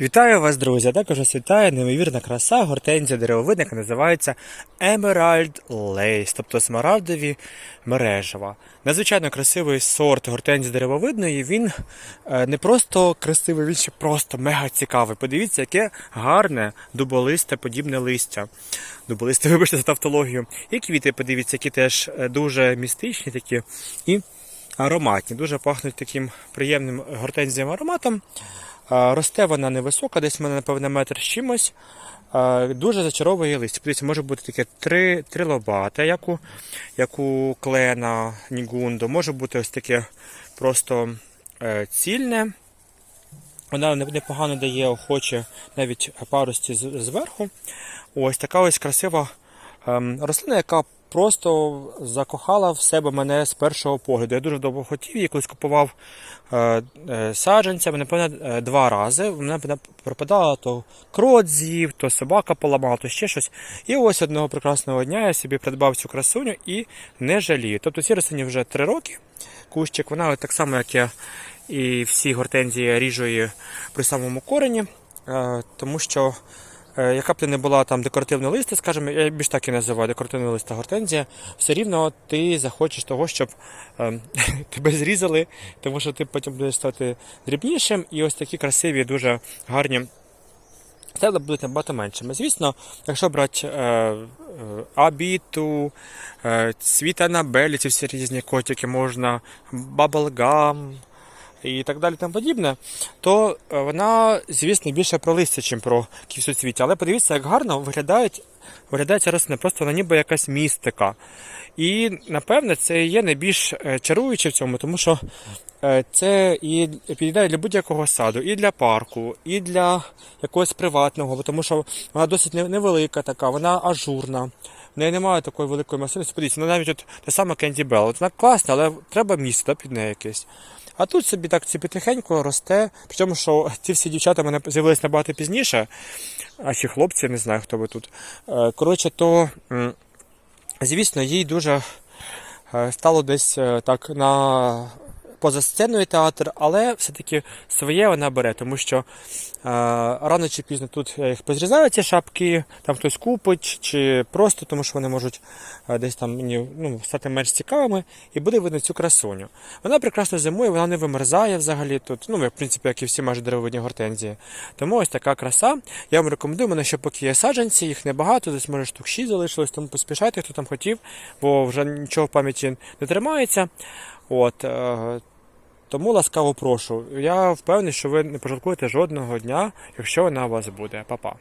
Вітаю вас, друзі! Також вас вітає неймовірна краса гортензія деревовидна, яка називається Emerald Lace, тобто смарагдові мережева. Надзвичайно красивий сорт гортензії деревовидної. Він е, не просто красивий, він ще просто мега цікавий. Подивіться, яке гарне дуболисте подібне листя. Дуболисте, вибачте за тавтологію. І квіти, подивіться, які теж е, дуже містичні такі і ароматні. Дуже пахнуть таким приємним гортензієм ароматом. Росте вона невисока, десь в мене, напевно, метр з чимось. Дуже зачаровує листя. Подивіться, може бути таке три, три лобате, як у, як у клена, нігунду. Може бути ось таке просто е, цільне. Вона непогано дає охоче навіть парості зверху. Ось така ось красива ем, рослина, яка просто закохала в себе мене з першого погляду. Я дуже довго хотів її, колись купував е, е, саджанцями, напевно, е, два рази. Мене пропадала то крот з'їв, то собака поламала, то ще щось. І ось одного прекрасного дня я собі придбав цю красуню і не жалію. Тобто ці рослині вже три роки. Кущик, вона так само, як я і всі гортензії ріжу її при самому корені, тому що яка б ти не була там декоративне листе, скажімо, я більш так і називаю декоративне листа гортензія, все рівно ти захочеш того, щоб е, тебе зрізали, тому що ти потім будеш стати дрібнішим, і ось такі красиві, дуже гарні Стебла будуть набагато меншими. Звісно, якщо брати е, е, абіту, е, цвіт Анабелі, ці всі різні котики можна, баблгам і так далі тому подібне, то е, вона, звісно, більше про листя, ніж про квітоцвіття. Але подивіться, як гарно виглядають, виглядає ця рослина, просто вона ніби якась містика. І напевне це є найбільш е, чаруюче в цьому, тому що е, це і підійде для будь-якого саду, і для парку, і для якогось приватного, тому що вона досить невелика така, вона ажурна. В неї немає такої великої масивності. Подивіться, ну навіть от та сама Кенді Белл. Вона класна, але треба місце під неї якесь. А тут собі так це потихеньку росте. Причому, що ці всі дівчата мене з'явилися набагато пізніше, а ще хлопці, не знаю, хто ви тут. Е, Коротше, то. Звісно, їй дуже е, стало десь е, так на поза сценою театр, але все-таки своє вона бере, тому що е, рано чи пізно тут я їх ці шапки, там хтось купить, чи просто тому, що вони можуть е, десь там ну, стати менш цікавими, і буде видно цю красуню. Вона прекрасно зимує, вона не вимерзає взагалі тут. Ну, в принципі, як і всі майже деревовидні гортензії. Тому ось така краса. Я вам рекомендую, мене ще поки є саджанці, їх небагато, десь може штук 6 залишилось, тому поспішайте, хто там хотів, бо вже нічого в пам'яті не тримається. От, е, тому ласкаво прошу. Я впевнений, що ви не пожалкуєте жодного дня, якщо вона у вас буде. Па-па.